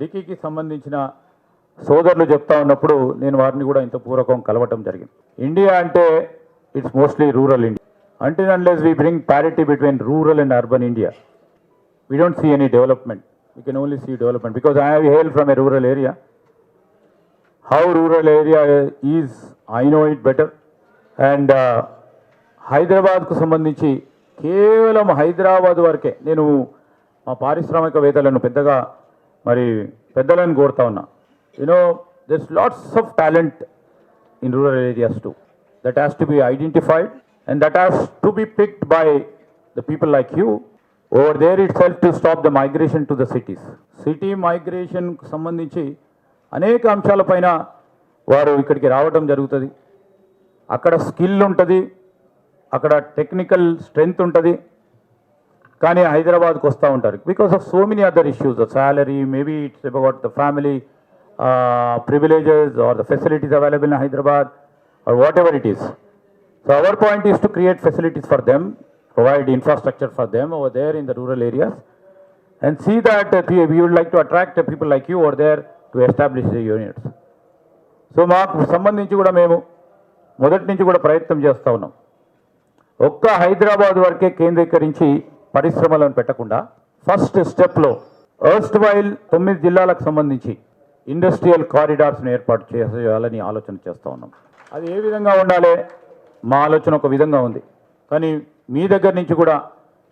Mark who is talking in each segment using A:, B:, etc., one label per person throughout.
A: డికీకి సంబంధించిన సోదరులు చెప్తా ఉన్నప్పుడు నేను వారిని కూడా ఇంత పూర్వకం కలవటం జరిగింది. ఇండియా అంటే ఇట్స్ మోస్ట్లీ రూరల్ ఇండియా. అంటే unless we bring parity between rural and urban India we don't see any development we can only see development because I hail from a rural rural area rural area is, I know it better. And uh, హైదరాబాద్కు సంబంధించి కేవలం హైదరాబాద్ వరకే నేను మా పారిశ్రామికవేత్తలను పెద్దగా మరి పెద్దలని కోరుతా ఉన్నా. You know this lots of talent in rural areas to that has to be identified and that has to be picked by the people like you over there itself to stop the migration to the cities city మైగ్రేషన్కు సంబంధించి అనేక అంశాలపైన వారు ఇక్కడికి రావడం జరుగుతుంది. అక్కడ skill ఉంటుంది. అక్కడ టెక్నికల్ స్ట్రెంగ్త్ ఉంటుంది. కానీ హైదరాబాద్కి వస్తూ ఉంటారు. Because of so many other issues the salary maybe it's about the family privileges or the facilities available in Hyderabad or whatever it is so our point is to create facilities for them provide infrastructure for them over there in the rural areas and see that we like to attract people like you or there to establish the units so మాకు సంబంధించి కూడా మేము మొదటి నుంచి కూడా ప్రయత్నం చేస్తూ ఉన్నాం. ఒక్క హైదరాబాద్ వరకే కేంద్రీకరించి పరిశ్రమలను పెట్టకుండా ఫస్ట్ స్టెప్లో ఎర్స్ట్ వైల్ తొమ్మిది జిల్లాలకు సంబంధించి ఇండస్ట్రియల్ కారిడార్స్ను ఏర్పాటు చేయాలని ఆలోచన చేస్తూ ఉన్నాం. అది ఏ విధంగా ఉండాలి? మా ఆలోచన ఒక విధంగా ఉంది. కానీ మీ దగ్గర నుంచి కూడా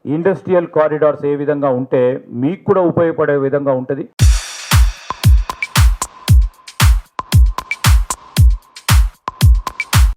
A: ఇండస్ట్రియల్ కారిడార్స్ ఏ విధంగా ఉంటే మీకు కూడా ఉపయోగపడే విధంగా ఉంటుంది.